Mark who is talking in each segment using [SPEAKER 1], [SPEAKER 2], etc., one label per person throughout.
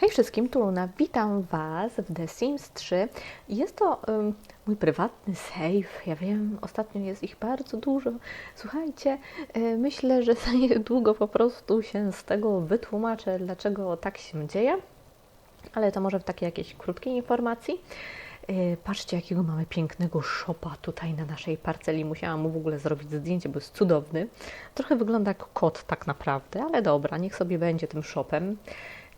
[SPEAKER 1] Hej wszystkim, tu Luna, witam Was w The Sims 3. Jest to ym, mój prywatny save, ja wiem, ostatnio jest ich bardzo dużo. Słuchajcie, y, myślę, że za niedługo po prostu się z tego wytłumaczę, dlaczego tak się dzieje, ale to może w takiej jakiejś krótkiej informacji. Y, Patrzcie, jakiego mamy pięknego szopa tutaj na naszej parceli. Musiałam mu w ogóle zrobić zdjęcie, bo jest cudowny. Trochę wygląda jak kot tak naprawdę, ale dobra, niech sobie będzie tym shopem.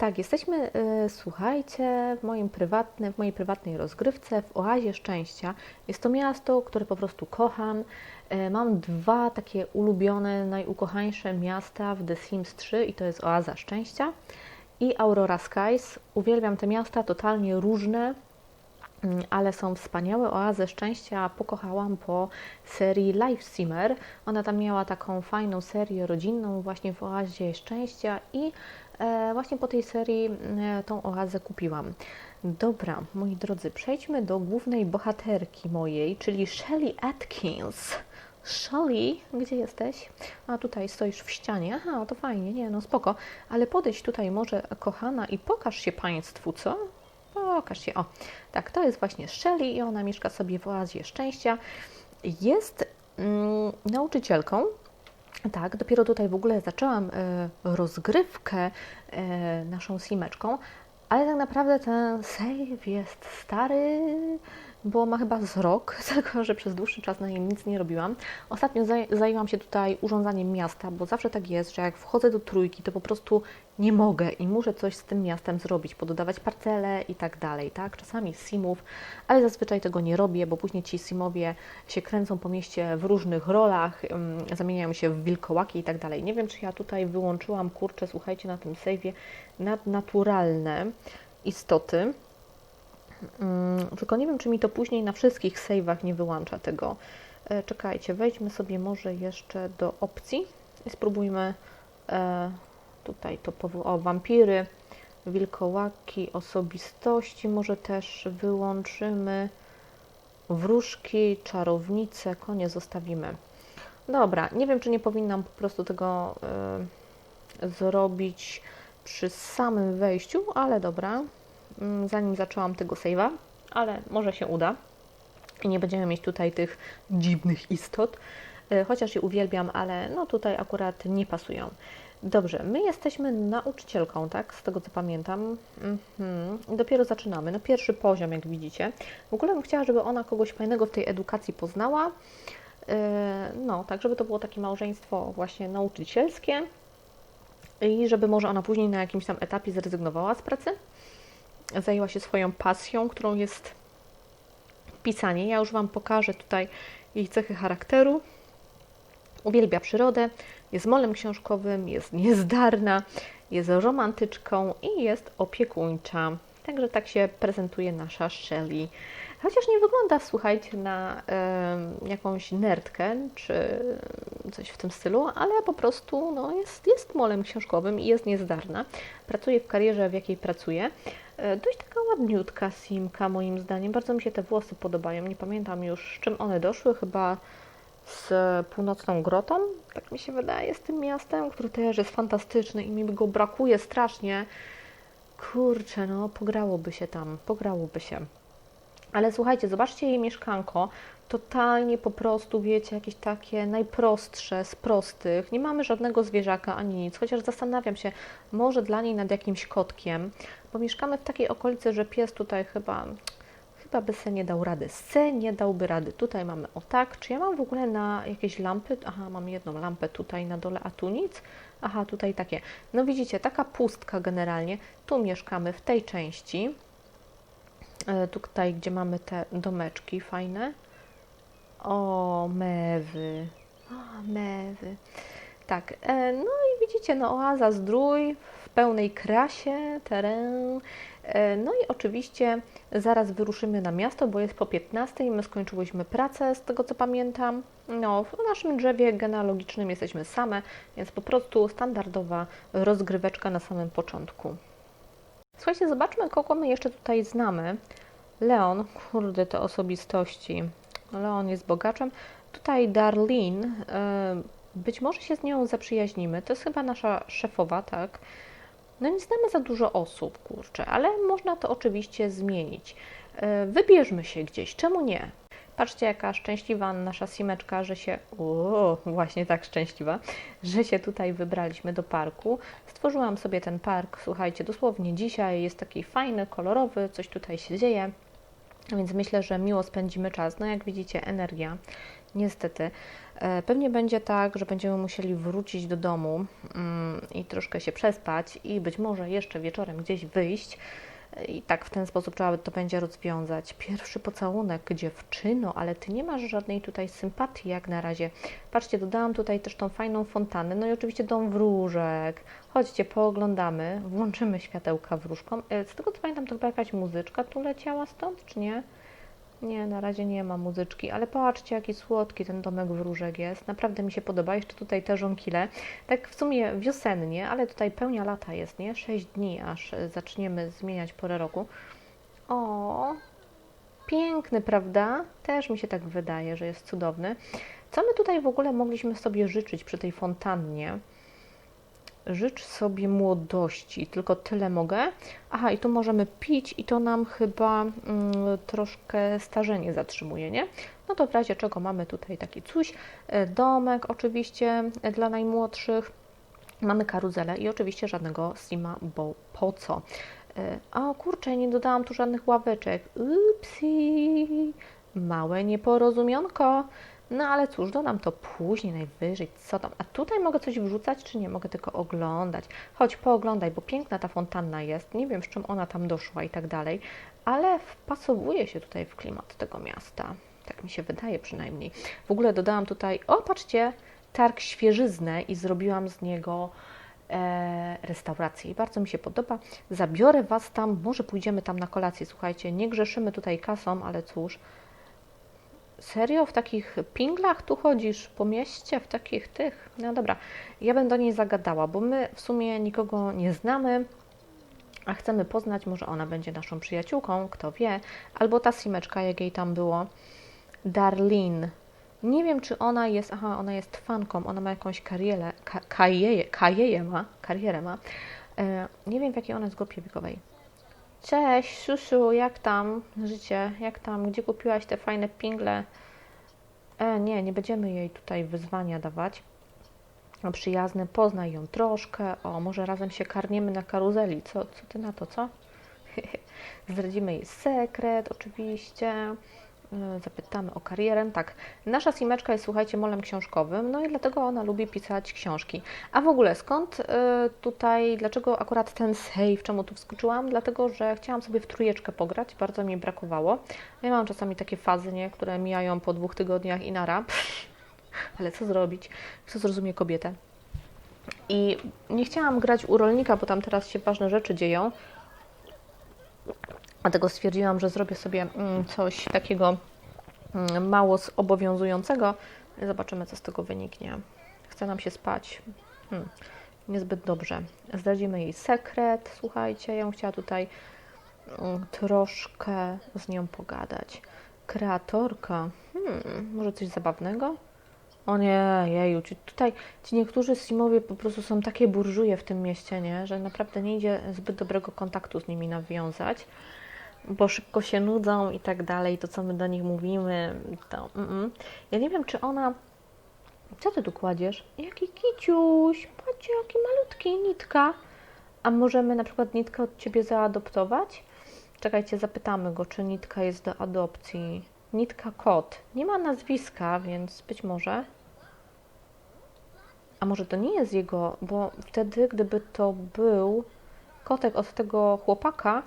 [SPEAKER 1] Tak, jesteśmy, y, słuchajcie, w, moim prywatnym, w mojej prywatnej rozgrywce w Oazie Szczęścia. Jest to miasto, które po prostu kocham. Y, Mam dwa takie ulubione, najukochańsze miasta w The Sims 3 i to jest Oaza Szczęścia i Aurora Skies. Uwielbiam te miasta, totalnie różne, ale są wspaniałe oazy szczęścia. Pokochałam po serii Life Simmer. Ona tam miała taką fajną serię rodzinną właśnie w oazie szczęścia i e, właśnie po tej serii e, tą oazę kupiłam. Dobra, moi drodzy, przejdźmy do głównej bohaterki mojej, czyli Shelly Atkins. Shelly, gdzie jesteś? A tutaj stoisz w ścianie. Aha, to fajnie, nie, no spoko. Ale podejść tutaj może, kochana, i pokaż się Państwu, co? Pokaż się. O, tak, to jest właśnie Shelly i ona mieszka sobie w oazie szczęścia. Jest mm, nauczycielką. Tak, dopiero tutaj w ogóle zaczęłam e, rozgrywkę e, naszą simeczką, ale tak naprawdę ten save jest stary, bo ma chyba z rok, tylko że przez dłuższy czas na nim nic nie robiłam. Ostatnio zaj zajęłam się tutaj urządzaniem miasta, bo zawsze tak jest, że jak wchodzę do trójki, to po prostu nie mogę i muszę coś z tym miastem zrobić, pododawać parcele i tak dalej, tak? Czasami simów, ale zazwyczaj tego nie robię, bo później ci simowie się kręcą po mieście w różnych rolach, um, zamieniają się w wilkołaki i tak dalej. Nie wiem, czy ja tutaj wyłączyłam, kurczę, słuchajcie, na tym save'ie nadnaturalne istoty, tylko nie wiem, czy mi to później na wszystkich save'ach nie wyłącza tego. E, czekajcie, wejdźmy sobie może jeszcze do opcji i spróbujmy e, tutaj to o wampiry, wilkołaki, osobistości może też wyłączymy, wróżki, czarownice, konie zostawimy. Dobra, nie wiem, czy nie powinnam po prostu tego y, zrobić przy samym wejściu, ale dobra, zanim zaczęłam tego save'a, ale może się uda i nie będziemy mieć tutaj tych dziwnych istot, y, chociaż je uwielbiam, ale no tutaj akurat nie pasują. Dobrze, my jesteśmy nauczycielką, tak? Z tego co pamiętam. Mhm. Dopiero zaczynamy. No pierwszy poziom, jak widzicie. W ogóle bym chciała, żeby ona kogoś fajnego w tej edukacji poznała. Yy, no, tak, żeby to było takie małżeństwo właśnie nauczycielskie i żeby może ona później na jakimś tam etapie zrezygnowała z pracy, zajęła się swoją pasją, którą jest pisanie. Ja już Wam pokażę tutaj jej cechy charakteru. Uwielbia przyrodę, jest molem książkowym, jest niezdarna, jest romantyczką i jest opiekuńcza. Także tak się prezentuje nasza Shelley. Chociaż nie wygląda, słuchajcie, na y, jakąś nerdkę czy coś w tym stylu, ale po prostu no, jest, jest molem książkowym i jest niezdarna. Pracuje w karierze, w jakiej pracuje. Y, dość taka ładniutka simka, moim zdaniem. Bardzo mi się te włosy podobają. Nie pamiętam już, z czym one doszły. Chyba z północną grotą, tak mi się wydaje, z tym miastem, który też jest fantastyczny i mi go brakuje strasznie. Kurczę, no pograłoby się tam, pograłoby się. Ale słuchajcie, zobaczcie jej mieszkanko, totalnie po prostu, wiecie, jakieś takie najprostsze z prostych. Nie mamy żadnego zwierzaka ani nic, chociaż zastanawiam się, może dla niej nad jakimś kotkiem, bo mieszkamy w takiej okolicy, że pies tutaj chyba chyba by se nie dał rady. Se nie dałby rady. Tutaj mamy o tak. Czy ja mam w ogóle na jakieś lampy? Aha, mam jedną lampę tutaj na dole, a tu nic. Aha, tutaj takie. No widzicie, taka pustka generalnie. Tu mieszkamy w tej części. E, tutaj, gdzie mamy te domeczki fajne. O, mewy. O, mewy. Tak, e, no widzicie, no oaza zdrój w pełnej krasie, teren. E, no i oczywiście zaraz wyruszymy na miasto, bo jest po 15 i my skończyłyśmy pracę, z tego co pamiętam. No, w naszym drzewie genealogicznym jesteśmy same, więc po prostu standardowa rozgryweczka na samym początku. Słuchajcie, zobaczmy, kogo my jeszcze tutaj znamy. Leon, kurde, te osobistości. Leon jest bogaczem. Tutaj Darlene, być może się z nią zaprzyjaźnimy. To jest chyba nasza szefowa, tak? No nie znamy za dużo osób, kurczę, ale można to oczywiście zmienić. E, wybierzmy się gdzieś, czemu nie? Patrzcie, jaka szczęśliwa nasza simeczka, że się, o, właśnie tak szczęśliwa, że się tutaj wybraliśmy do parku. Stworzyłam sobie ten park, słuchajcie, dosłownie dzisiaj jest taki fajny, kolorowy, coś tutaj się dzieje, więc myślę, że miło spędzimy czas. No jak widzicie, energia, niestety. E, pewnie będzie tak, że będziemy musieli wrócić do domu mm, i troszkę się przespać i być może jeszcze wieczorem gdzieś wyjść. I tak w ten sposób trzeba to będzie rozwiązać. Pierwszy pocałunek, dziewczyno, ale ty nie masz żadnej tutaj sympatii jak na razie. Patrzcie, dodałam tutaj też tą fajną fontannę, no i oczywiście dom wróżek. Chodźcie, pooglądamy, włączymy światełka wróżkom. E, z tego co pamiętam, to chyba jakaś muzyczka tu leciała stąd, czy nie? Nie, na razie nie ma muzyczki, ale patrzcie, jaki słodki ten domek wróżek jest. Naprawdę mi się podoba. Jeszcze tutaj te żonkile. Tak w sumie wiosennie, ale tutaj pełnia lata jest, nie? 6 dni, aż zaczniemy zmieniać porę roku. O, piękny, prawda? Też mi się tak wydaje, że jest cudowny. Co my tutaj w ogóle mogliśmy sobie życzyć przy tej fontannie? Życz sobie młodości, tylko tyle mogę. Aha, i tu możemy pić i to nam chyba mm, troszkę starzenie zatrzymuje, nie? No to w razie czego mamy tutaj taki coś, e, domek oczywiście dla najmłodszych, mamy karuzelę i oczywiście żadnego sima, bo po co? A e, kurczę, nie dodałam tu żadnych ławeczek. Upsi, małe nieporozumienko. No ale cóż, dodam to później, najwyżej, co tam. A tutaj mogę coś wrzucać, czy nie? Mogę tylko oglądać. Chodź, pooglądaj, bo piękna ta fontanna jest. Nie wiem, z czym ona tam doszła i tak dalej, ale wpasowuje się tutaj w klimat tego miasta. Tak mi się wydaje przynajmniej. W ogóle dodałam tutaj, o patrzcie, targ świeżyznę i zrobiłam z niego e, restaurację i bardzo mi się podoba. Zabiorę Was tam, może pójdziemy tam na kolację, słuchajcie, nie grzeszymy tutaj kasą, ale cóż, Serio? W takich pinglach tu chodzisz po mieście? W takich tych? No dobra, ja bym do niej zagadała, bo my w sumie nikogo nie znamy, a chcemy poznać, może ona będzie naszą przyjaciółką, kto wie, albo ta simeczka, jak jej tam było, Darlene. Nie wiem, czy ona jest, aha, ona jest fanką, ona ma jakąś karierę, ka, karierę, ma, karierę ma. E, nie wiem, w jakiej ona jest grupie wiekowej. Cześć, Susu, jak tam życie? Jak tam? Gdzie kupiłaś te fajne pingle? E, nie, nie będziemy jej tutaj wyzwania dawać. No, przyjazne, poznaj ją troszkę. O, może razem się karniemy na karuzeli. Co, co ty na to, co? Zdradzimy jej sekret, oczywiście. E, zapytamy o karierę. Tak, nasza Simeczka jest, słuchajcie, molem książkowym, no i dlatego ona lubi pisać książki. A w ogóle skąd e, tutaj, dlaczego akurat ten save, czemu tu wskoczyłam? Dlatego, że chciałam sobie w trójeczkę pograć, bardzo mi brakowało. Ja mam czasami takie fazy, nie, które mijają po dwóch tygodniach i nara. Ale co zrobić? Co zrozumie kobietę? I nie chciałam grać u rolnika, bo tam teraz się ważne rzeczy dzieją, Dlatego stwierdziłam, że zrobię sobie mm, coś takiego mm, mało zobowiązującego. Zobaczymy, co z tego wyniknie. Chce nam się spać. Hmm, niezbyt dobrze. Zdradzimy jej sekret. Słuchajcie, ja bym chciała tutaj mm, troszkę z nią pogadać. Kreatorka. Hmm, może coś zabawnego? O nie, jeju, tutaj ci niektórzy simowie po prostu są takie burżuje w tym mieście, nie? że naprawdę nie idzie zbyt dobrego kontaktu z nimi nawiązać bo szybko się nudzą i tak dalej, to co my do nich mówimy, to mm -mm. ja nie wiem, czy ona co ty tu kładziesz? Jaki kiciuś, patrzcie, jaki malutki, nitka. A możemy na przykład nitkę od Ciebie zaadoptować? Czekajcie, zapytamy go, czy nitka jest do adopcji. Nitka kot. Nie ma nazwiska, więc być może. A może to nie jest jego, bo wtedy, gdyby to był kotek od tego chłopaka,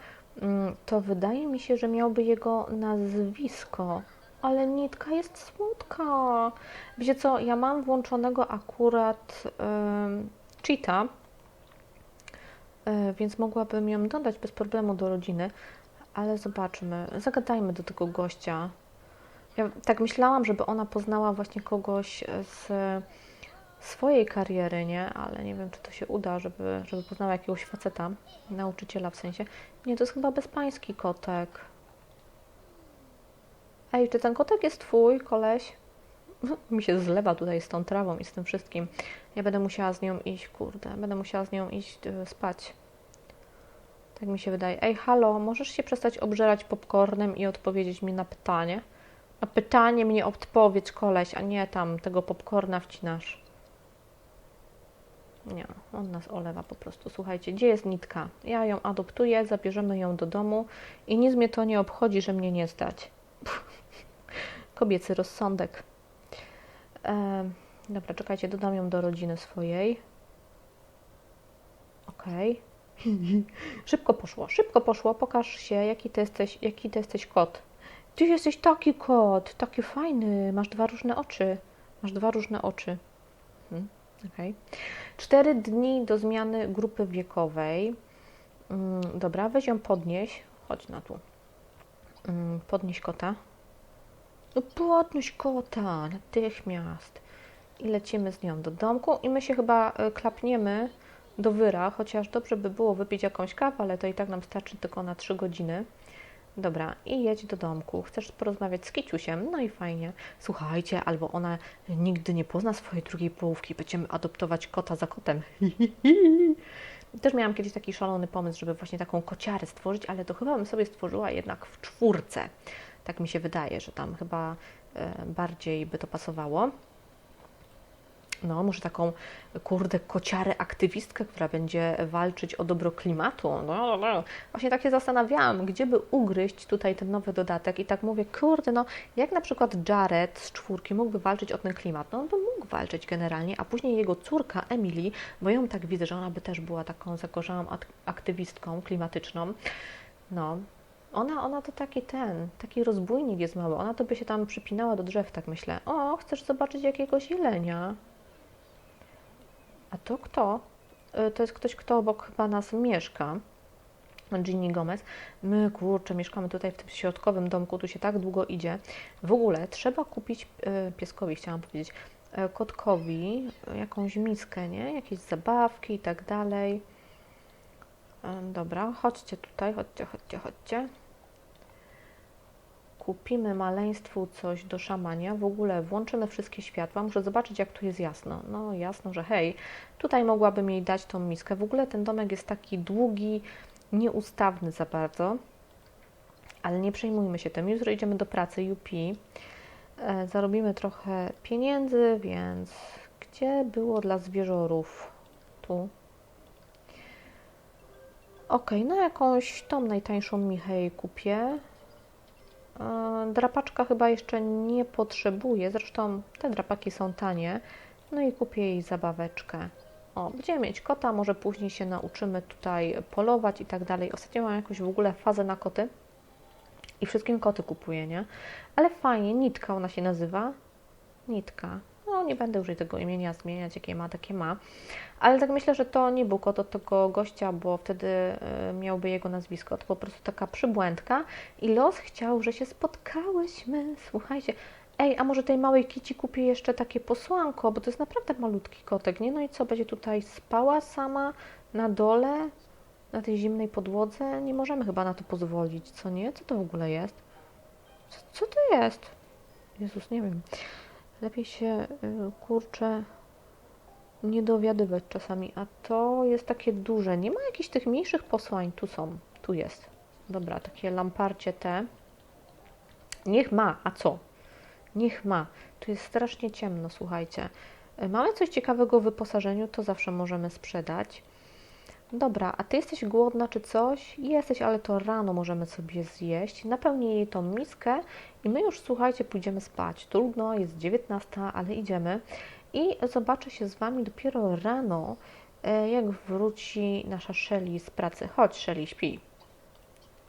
[SPEAKER 1] to wydaje mi się, że miałby jego nazwisko. Ale nitka jest słodka. Wiecie co, ja mam włączonego akurat yy, cheata, yy, więc mogłabym ją dodać bez problemu do rodziny, ale zobaczmy. Zagadajmy do tego gościa. Ja tak myślałam, żeby ona poznała właśnie kogoś z swojej kariery, nie? Ale nie wiem, czy to się uda, żeby, żeby poznała jakiegoś faceta, nauczyciela w sensie. Nie, to jest chyba bezpański kotek. Ej, czy ten kotek jest twój, koleś? Mi się zlewa tutaj z tą trawą i z tym wszystkim. Ja będę musiała z nią iść, kurde, będę musiała z nią iść yy, spać. Tak mi się wydaje. Ej, halo, możesz się przestać obżerać popcornem i odpowiedzieć mi na pytanie? Na pytanie mnie odpowiedz, koleś, a nie tam tego popcorna wcinasz. Nie, on nas olewa po prostu. Słuchajcie, gdzie jest nitka? Ja ją adoptuję, zabierzemy ją do domu i nic mnie to nie obchodzi, że mnie nie stać. Kobiecy rozsądek. E, dobra, czekajcie, dodam ją do rodziny swojej. Okej. szybko poszło, szybko poszło. Pokaż się, jaki ty jesteś, jaki ty jesteś kot. Ty jesteś taki kot, taki fajny. Masz dwa różne oczy. Masz dwa różne oczy. Hmm, Okej. Cztery dni do zmiany grupy wiekowej. Mm, dobra, weź ją podnieś. Chodź na tu. Mm, podnieś kota. No podnieś kota natychmiast. I lecimy z nią do domku i my się chyba y, klapniemy do wyra, chociaż dobrze by było wypić jakąś kawę, ale to i tak nam starczy tylko na 3 godziny. Dobra, i jedź do domku. Chcesz porozmawiać z Kiciusiem? No i fajnie. Słuchajcie, albo ona nigdy nie pozna swojej drugiej połówki. Będziemy adoptować kota za kotem. Też miałam kiedyś taki szalony pomysł, żeby właśnie taką kociarę stworzyć, ale to chyba bym sobie stworzyła jednak w czwórce. Tak mi się wydaje, że tam chyba e, bardziej by to pasowało. No, może taką, kurde, kociarę aktywistkę, która będzie walczyć o dobro klimatu. No, no, no. Właśnie tak się zastanawiałam, gdzie by ugryźć tutaj ten nowy dodatek i tak mówię, kurde, no, jak na przykład Jared z czwórki mógłby walczyć o ten klimat? No, on by mógł walczyć generalnie, a później jego córka Emily, bo ją tak widzę, że ona by też była taką zagorzałą ak- aktywistką klimatyczną. No, ona, ona to taki ten, taki rozbójnik jest mały. Ona to by się tam przypinała do drzew, tak myślę. O, chcesz zobaczyć jakiegoś jelenia? A to kto? Y, To jest ktoś, kto obok chyba nas mieszka. Ginny Gomez. My, kurczę, mieszkamy tutaj w tym środkowym domku, tu się tak długo idzie. W ogóle trzeba kupić y, pieskowi, chciałam powiedzieć, y, kotkowi jakąś miskę, nie? Jakieś zabawki i tak dalej. Dobra, chodźcie tutaj, chodźcie, chodźcie, chodźcie. Kupimy maleństwu coś do szamania. W ogóle włączymy wszystkie światła. Muszę zobaczyć, jak tu jest jasno. No, jasno, że hej, tutaj mogłabym jej dać tą miskę. W ogóle ten domek jest taki długi, nieustawny za bardzo. Ale nie przejmujmy się tym. Jutro idziemy do pracy UP. E, Zarobimy trochę pieniędzy, więc gdzie było dla zwierzorów? Tu. Ok, no jakąś tą najtańszą Michę jej kupię. E, Drapaczka chyba jeszcze nie potrzebuje, zresztą te drapaki są tanie. No i kupię jej zabaweczkę. O, będziemy mieć kota, może później się nauczymy tutaj polować i tak dalej. Ostatnio mam jakąś w ogóle fazę na koty i wszystkim koty kupuję, nie? Ale fajnie, Nitka ona się nazywa. Nitka. Nie będę już tego imienia zmieniać, jakie ma, takie ma. Ale tak myślę, że to nie był kot od tego gościa, bo wtedy y, miałby jego nazwisko. To po prostu taka przybłędka. I los chciał, że się spotkałyśmy. Słuchajcie, ej, a może tej małej kici kupię jeszcze takie posłanko, bo to jest naprawdę malutki kotek, nie? No i co, będzie tutaj spała sama na dole, na tej zimnej podłodze? Nie możemy chyba na to pozwolić, co nie? Co to w ogóle jest? Co, co to jest? Jezus, nie wiem. Lepiej się, y, kurczę, nie dowiadywać czasami. A to jest takie duże. Nie ma jakichś tych mniejszych posłań. Tu są. Tu jest. Dobra, takie lamparcie te. Niech ma. A co? Niech ma. Tu jest strasznie ciemno, słuchajcie. Y, Mamy coś ciekawego w wyposażeniu, to zawsze możemy sprzedać. Dobra, a ty jesteś głodna czy coś? Jesteś, ale to rano możemy sobie zjeść. Napełnij jej tą miskę i my już, słuchajcie, pójdziemy spać. Trudno, jest 19, ale idziemy. I zobaczę się z Wami dopiero rano, e, jak wróci nasza Shelly z pracy. Chodź, Shelly, śpi.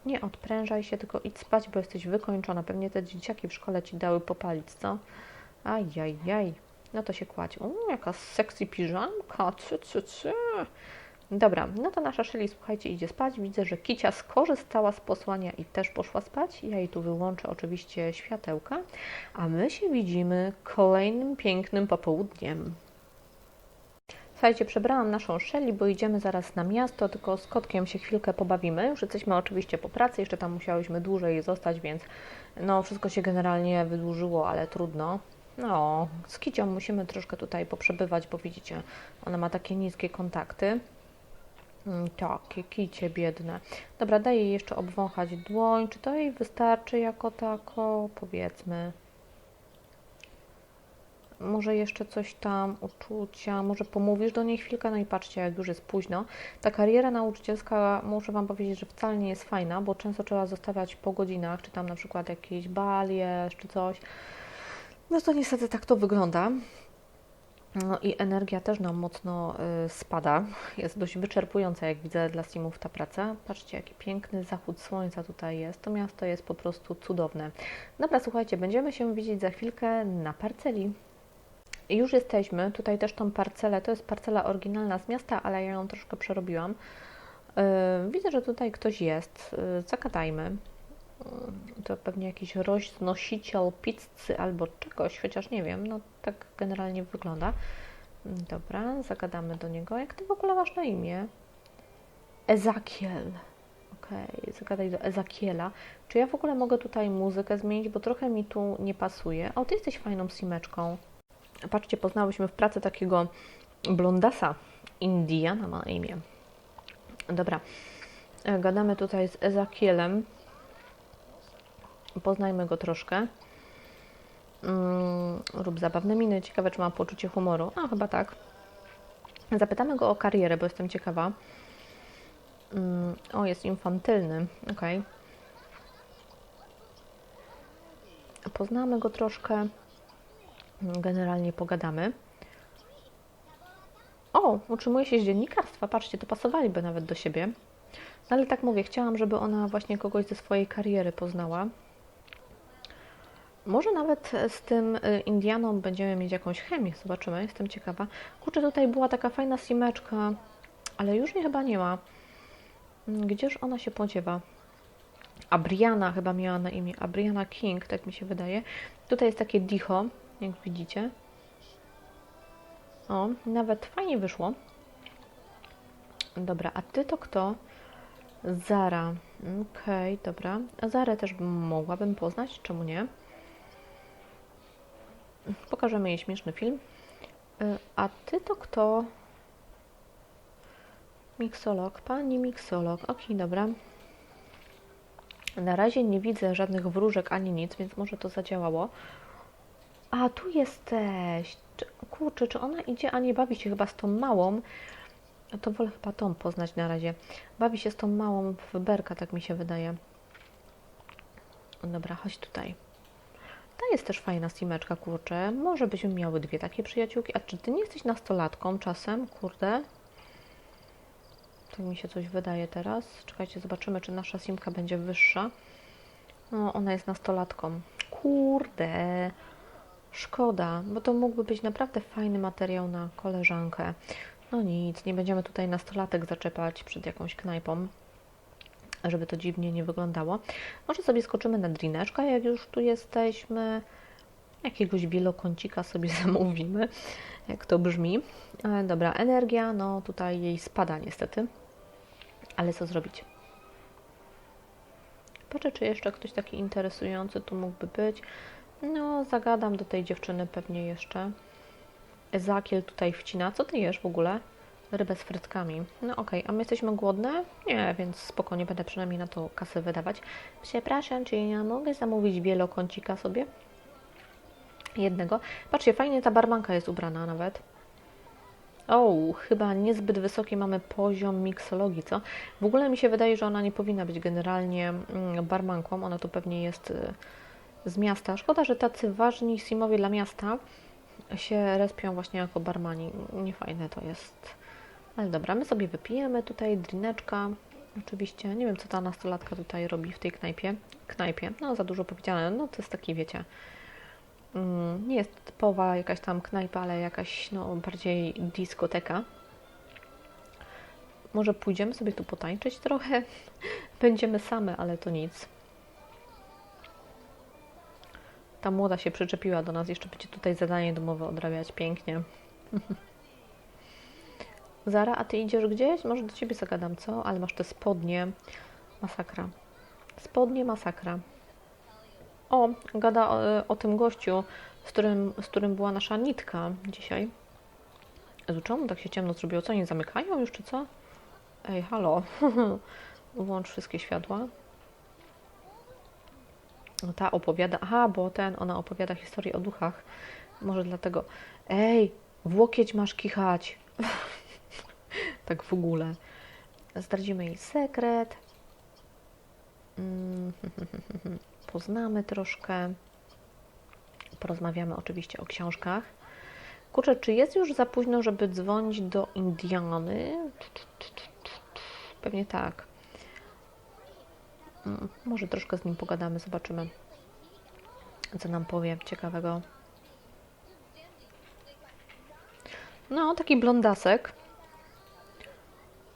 [SPEAKER 1] Nie odprężaj się, tylko idź spać, bo jesteś wykończona. Pewnie te dzieciaki w szkole Ci dały popalić, co? Ajajaj. No to się kładź. O, jaka sexy piżamka. Cy, cy, cy. Dobra, no to nasza Shelly, słuchajcie, idzie spać. Widzę, że Kicia skorzystała z posłania i też poszła spać. Ja jej tu wyłączę oczywiście światełka, a my się widzimy kolejnym pięknym popołudniem. Słuchajcie, przebrałam naszą Shelly, bo idziemy zaraz na miasto, tylko z kotkiem się chwilkę pobawimy. Już jesteśmy oczywiście po pracy, jeszcze tam musiałyśmy dłużej zostać, więc no wszystko się generalnie wydłużyło, ale trudno. No, z Kicią musimy troszkę tutaj poprzebywać, bo widzicie, ona ma takie niskie kontakty. Mm, Takie kicie biedne. Dobra, daję jej jeszcze obwąchać dłoń. Czy to jej wystarczy jako tako? Powiedzmy. Może jeszcze coś tam, uczucia, może pomówisz do niej chwilkę, no i patrzcie, jak już jest późno. Ta kariera nauczycielska, muszę Wam powiedzieć, że wcale nie jest fajna, bo często trzeba zostawiać po godzinach, czy tam na przykład jakiś bal jest, czy coś. No to niestety tak to wygląda. No i energia też nam mocno y, spada. Jest dość wyczerpująca, jak widzę, dla Simów ta praca. Patrzcie, jaki piękny zachód słońca tutaj jest. To miasto jest po prostu cudowne. Dobra, słuchajcie, będziemy się widzieć za chwilkę na parceli. Już jesteśmy. Tutaj też tą parcelę, to jest parcela oryginalna z miasta, ale ja ją troszkę przerobiłam. Y, widzę, że tutaj ktoś jest. Y, zagadajmy. To pewnie jakiś roznosiciel pizzy albo czegoś, chociaż nie wiem. No tak generalnie wygląda. Dobra, zagadamy do niego. Jak ty w ogóle masz na imię? Ezakiel. Okej, zagadaj do Ezakiela. Czy ja w ogóle mogę tutaj muzykę zmienić, bo trochę mi tu nie pasuje. O, ty jesteś fajną simeczką. Patrzcie, poznałyśmy w pracy takiego blondasa. Indiana ma na imię. Dobra, e, gadamy tutaj z Ezakielem. Poznajmy go troszkę. Mm, rób zabawne miny. Ciekawe, czy ma poczucie humoru. A, chyba tak. Zapytamy go o karierę, bo jestem ciekawa. Mm, o, jest infantylny. Okej. Poznamy go troszkę. Generalnie pogadamy. O, utrzymuje się z dziennikarstwa. Patrzcie, to pasowaliby nawet do siebie. No ale tak mówię, chciałam, żeby ona właśnie kogoś ze swojej kariery poznała. Może nawet z tym y, Indianą będziemy mieć jakąś chemię, zobaczymy, jestem ciekawa. Kurczę, tutaj była taka fajna simeczka, ale już jej chyba nie ma. Mm, Gdzież ona się podziewa? Abriana chyba miała na imię, Abriana King, tak mi się wydaje. Tutaj jest takie dicho, jak widzicie. O, nawet fajnie wyszło. Dobra, a ty to kto? Zara. Okej, dobra. A Zarę też mogłabym poznać, czemu nie? Pokażemy jej śmieszny film. Y, A ty to kto? Miksolog, pani miksolog. Okej, dobra. Na razie nie widzę żadnych wróżek ani nic, więc może to zadziałało. A, tu jesteś. Kurczę, czy ona idzie, a nie bawi się chyba z tą małą? To wolę chyba tą poznać na razie. Bawi się z tą małą w berka, tak mi się wydaje. Dobra, chodź tutaj. Ta jest też fajna simeczka, kurczę. Może byśmy miały dwie takie przyjaciółki. A czy ty nie jesteś nastolatką czasem? Kurde. Tak mi się coś wydaje teraz. Czekajcie, zobaczymy, czy nasza simka będzie wyższa. No, ona jest nastolatką. Kurde. Szkoda, bo to mógłby być naprawdę fajny materiał na koleżankę. No nic, nie będziemy tutaj nastolatek zaczepać przed jakąś knajpą, żeby to dziwnie nie wyglądało. Może sobie skoczymy na drineczka, jak już tu jesteśmy. Jakiegoś wielokącika sobie zamówimy, jak to brzmi. E, Dobra, energia, no tutaj jej spada niestety. Ale co zrobić? Patrzę, czy jeszcze ktoś taki interesujący tu mógłby być. No, zagadam do tej dziewczyny pewnie jeszcze. Ezakiel tutaj wcina. Co ty jesz w ogóle? Rybę z frytkami. No okej, a my jesteśmy głodne? Nie, więc spokojnie będę przynajmniej na to kasę wydawać. Przepraszam, czy ja mogę zamówić wielokącika sobie? Jednego. Patrzcie, fajnie ta barmanka jest ubrana nawet. O, chyba niezbyt wysoki mamy poziom miksologii, co? W ogóle mi się wydaje, że ona nie powinna być generalnie mm, barmanką. Ona tu pewnie jest y, z miasta. Szkoda, że tacy ważni simowie dla miasta się respią właśnie jako barmani. Niefajne to jest. Ale dobra, my sobie wypijemy tutaj drineczka. Oczywiście, nie wiem co ta nastolatka tutaj robi w tej knajpie. Knajpie, no za dużo powiedziane, no to jest taki, wiecie, mm, nie jest typowa jakaś tam knajpa, ale jakaś no bardziej dyskoteka. Może pójdziemy sobie tu potańczyć trochę? Będziemy same, ale to nic. Ta młoda się przyczepiła do nas, jeszcze będzie tutaj zadanie domowe odrabiać pięknie. Zara, a ty idziesz gdzieś? Może do ciebie zagadam, co? Ale masz te spodnie. Masakra. Spodnie masakra. O, gada o, o tym gościu, z którym, z którym była nasza nitka dzisiaj. Jezu, czemu tak się ciemno zrobiło? Co, nie zamykają już, czy co? Ej, halo. Włącz wszystkie światła. No ta opowiada. Aha, bo ten, ona opowiada historię o duchach. Może dlatego. Ej, w łokieć masz kichać. tak w ogóle. Zdradzimy jej sekret. Mm, Poznamy troszkę. Porozmawiamy oczywiście o książkach. Kurczę, czy jest już za późno, żeby dzwonić do Indiany? Pewnie tak. Mm, Może troszkę z nim pogadamy, zobaczymy, co nam powie ciekawego. No, taki blondasek.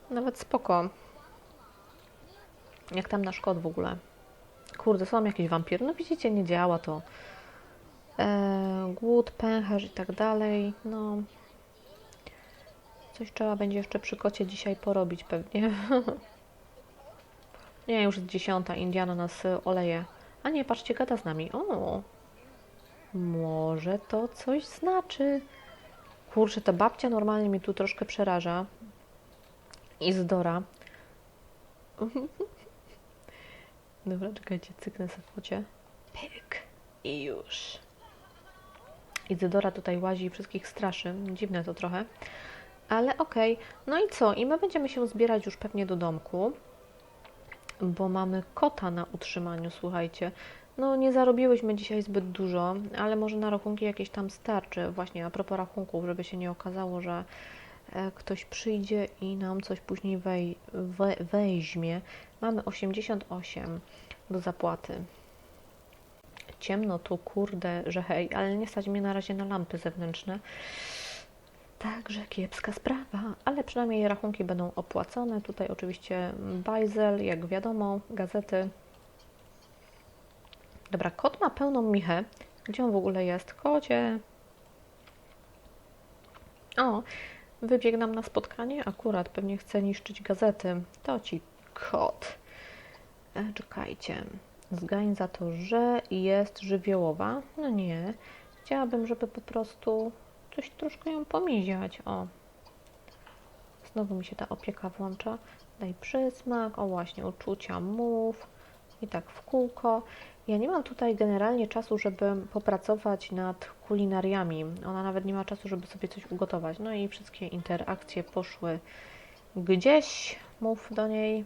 [SPEAKER 1] Nawet spoko. Jak tam nasz kot w ogóle. Kurde, są jakieś wampiry. No widzicie, nie działa to. E, głód, pęcherz i tak dalej. No. Coś trzeba będzie jeszcze przy kocie dzisiaj porobić pewnie. nie, już jest dziesiąta. Indiana nas oleje. A nie, patrzcie, gada z nami. O, może to coś znaczy. Kurczę, ta babcia normalnie mnie tu troszkę przeraża. Izdora. Dobra, czekajcie, cyknę sobie w focie. Pyk. I już. Izydora tutaj łazi i wszystkich straszy. Dziwne to trochę. Ale okej. No i co? I my będziemy się zbierać już pewnie do domku, bo mamy kota na utrzymaniu, słuchajcie. No nie zarobiłyśmy dzisiaj zbyt dużo, ale może na rachunki jakieś tam starczy. Właśnie a propos rachunków, żeby się nie okazało, że ktoś przyjdzie i nam coś później wej, we, weźmie. Mamy 88 do zapłaty. Ciemno tu, kurde, że hej, ale nie stać mnie na razie na lampy zewnętrzne. Także kiepska sprawa, ale przynajmniej rachunki będą opłacone. Tutaj oczywiście bajzel, jak wiadomo, gazety. Dobra, kot ma pełną michę. Gdzie on w ogóle jest? Kocie! O, wybiegł nam na spotkanie. Akurat pewnie chce niszczyć gazety. To ci kot. E, czekajcie. Zgań za to, że jest żywiołowa. No nie. Chciałabym, żeby po prostu coś troszkę ją pomiziać. O. Znowu mi się ta opieka włącza. Daj przysmak. O właśnie, uczucia mów. I tak w kółko. Ja nie mam tutaj generalnie czasu, żeby popracować nad kulinariami. Ona nawet nie ma czasu, żeby sobie coś ugotować. No i wszystkie interakcje poszły gdzieś. Mów do niej.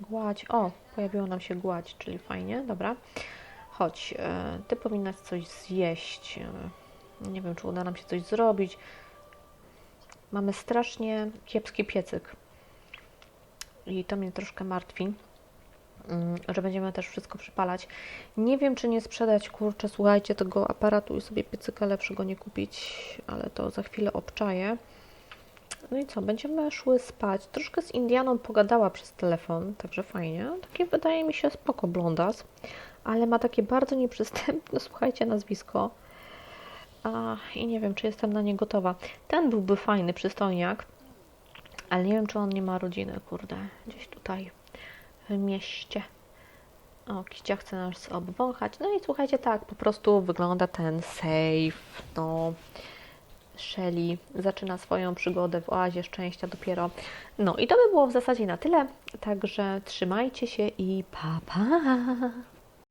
[SPEAKER 1] Gładź. O, pojawiło nam się gładź, czyli fajnie. Dobra. Chodź, e, ty powinnaś coś zjeść. Nie wiem, czy uda nam się coś zrobić. Mamy strasznie kiepski piecyk. I to mnie troszkę martwi, że będziemy też wszystko przypalać. Nie wiem, czy nie sprzedać, kurczę, słuchajcie, tego aparatu i sobie piecyka lepszego nie kupić, ale to za chwilę obczaję. No i co, będziemy szły spać. Troszkę z Indianą pogadała przez telefon, także fajnie. Takie wydaje mi się spoko blondas, ale ma takie bardzo nieprzystępne, słuchajcie, nazwisko. A, I nie wiem, czy jestem na nie gotowa. Ten byłby fajny, przystojniak, ale nie wiem, czy on nie ma rodziny, kurde, gdzieś tutaj mieście. O, Kicia chce nas obwąchać. No i słuchajcie, tak, po prostu wygląda ten safe, no... Shelly zaczyna swoją przygodę w oazie szczęścia dopiero. No i to by było w zasadzie na tyle. Także trzymajcie się i pa pa!